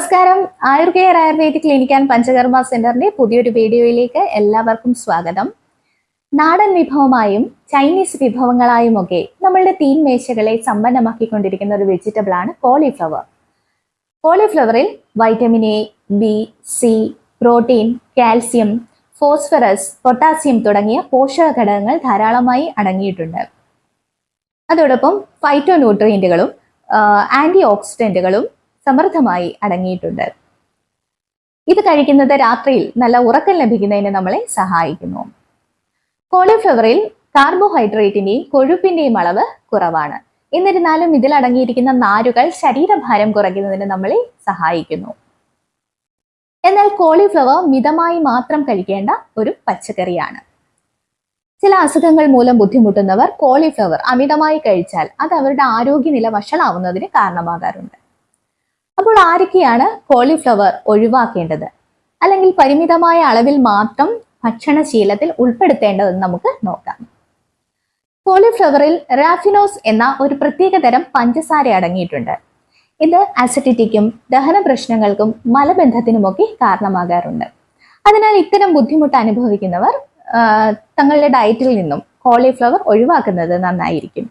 നമസ്കാരം. Ayurcare ayurvedic clinic and panchakarma സെന്ററിന്റെ പുതിയൊരു വീഡിയോയിലേക്ക് എല്ലാവർക്കും സ്വാഗതം. നാടൻ വിഭവമായും ചൈനീസ് വിഭവങ്ങളായും ഒക്കെ നമ്മളുടെ തീൻ മേശകളെ സമ്പന്നമാക്കിക്കൊണ്ടിരിക്കുന്ന ഒരു വെജിറ്റബിൾ ആണ് cauliflower കോളിഫ്ലവറിൽ vitamin A B C protein calcium phosphorus potassium തുടങ്ങിയ പോഷക ഘടകങ്ങൾ ധാരാളമായി അടങ്ങിയിട്ടുണ്ട്. അതോടൊപ്പം ഫൈറ്റോ ആന്റി ഓക്സിഡന്റുകളും സമൃദ്ധമായി അടങ്ങിയിട്ടുണ്ട്. ഇത് കഴിക്കുന്നത് രാത്രിയിൽ നല്ല ഉറക്കം ലഭിക്കുന്നതിന് നമ്മളെ സഹായിക്കുന്നു. കോളിഫ്ലവറിൽ കാർബോഹൈഡ്രേറ്റിന്റെയും കൊഴുപ്പിന്റെയും അളവ് കുറവാണ്. എന്നിരുന്നാലും ഇതിൽ അടങ്ങിയിരിക്കുന്ന നാരുകൾ ശരീരഭാരം കുറയ്ക്കുന്നതിന് നമ്മളെ സഹായിക്കുന്നു. എന്നാൽ കോളിഫ്ലവർ മിതമായി മാത്രം കഴിക്കേണ്ട ഒരു പച്ചക്കറിയാണ്. ചില അസുഖങ്ങൾ മൂലം ബുദ്ധിമുട്ടുന്നവർ കോളിഫ്ലവർ അമിതമായി കഴിച്ചാൽ അത് അവരുടെ ആരോഗ്യനില വഷളാവുന്നതിന് കാരണമാകാറുണ്ട്. അപ്പോൾ ആരൊക്കെയാണ് കോളിഫ്ലവർ ഒഴിവാക്കേണ്ടത്? അല്ലെങ്കിൽ പരിമിതമായ അളവിൽ മാത്രം ഭക്ഷണശീലത്തിൽ ഉൾപ്പെടുത്തേണ്ടതെന്ന് നമുക്ക് നോക്കാം. കോളിഫ്ലവറിൽ റാഫിനോസ് എന്ന ഒരു പ്രത്യേക തരം പഞ്ചസാര അടങ്ങിയിട്ടുണ്ട്. ഇത് അസിഡിറ്റിക്കും ദഹന പ്രശ്നങ്ങൾക്കും മലബന്ധത്തിനുമൊക്കെ കാരണമാകാറുണ്ട്. അതിനാൽ ഇത്തരം ബുദ്ധിമുട്ട് അനുഭവിക്കുന്നവർ തങ്ങളുടെ ഡയറ്റിൽ നിന്നും കോളിഫ്ലവർ ഒഴിവാക്കുന്നത് നന്നായിരിക്കും.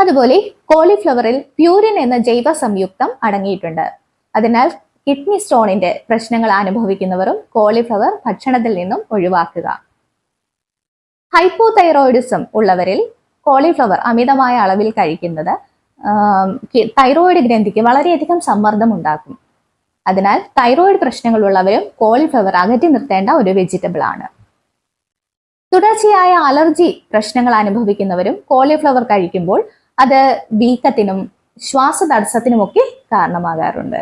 അതുപോലെ കോളിഫ്ലവറിൽ പ്യൂരിൻ എന്ന ജൈവ സംയുക്തം അടങ്ങിയിട്ടുണ്ട്. അതിനാൽ കിഡ്നി സ്റ്റോണിന്റെ പ്രശ്നങ്ങൾ അനുഭവിക്കുന്നവരും കോളിഫ്ലവർ ഭക്ഷണത്തിൽ നിന്നും ഒഴിവാക്കുക. ഹൈപ്പോതൈറോയിഡിസം ഉള്ളവരിൽ കോളിഫ്ലവർ അമിതമായ അളവിൽ കഴിക്കുന്നത് തൈറോയിഡ് ഗ്രന്ഥിക്ക് വളരെയധികം സമ്മർദ്ദം ഉണ്ടാക്കും. അതിനാൽ തൈറോയിഡ് പ്രശ്നങ്ങളുള്ളവരും കോളിഫ്ലവർ അകറ്റി നിർത്തേണ്ട ഒരു വെജിറ്റബിൾ ആണ്. തുടർച്ചയായ അലർജി പ്രശ്നങ്ങൾ അനുഭവിക്കുന്നവരും കോളിഫ്ലവർ കഴിക്കുമ്പോൾ അത് വീക്കത്തിനും ശ്വാസതടസ്സത്തിനുമൊക്കെ കാരണമാകാറുണ്ട്.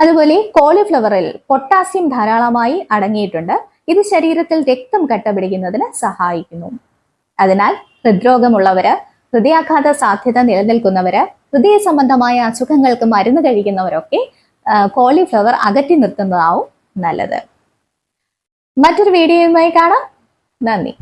അതുപോലെ കോളിഫ്ലവറിൽ പൊട്ടാസ്യം ധാരാളമായി അടങ്ങിയിട്ടുണ്ട്. ഇത് ശരീരത്തിൽ രക്തം കട്ടപിടിക്കുന്നതിന് സഹായിക്കുന്നു. അതിനാൽ ഹൃദ്രോഗമുള്ളവര് ഹൃദയാഘാത സാധ്യത നിലനിൽക്കുന്നവര് ഹൃദയ സംബന്ധമായ അസുഖങ്ങൾക്ക് മരുന്ന് കഴിക്കുന്നവരൊക്കെ കോളിഫ്ലവർ അകറ്റി നിർത്തുന്നതാവും നല്ലത്. മറ്റൊരു വീഡിയോയുമായി കാണാം. നന്ദി.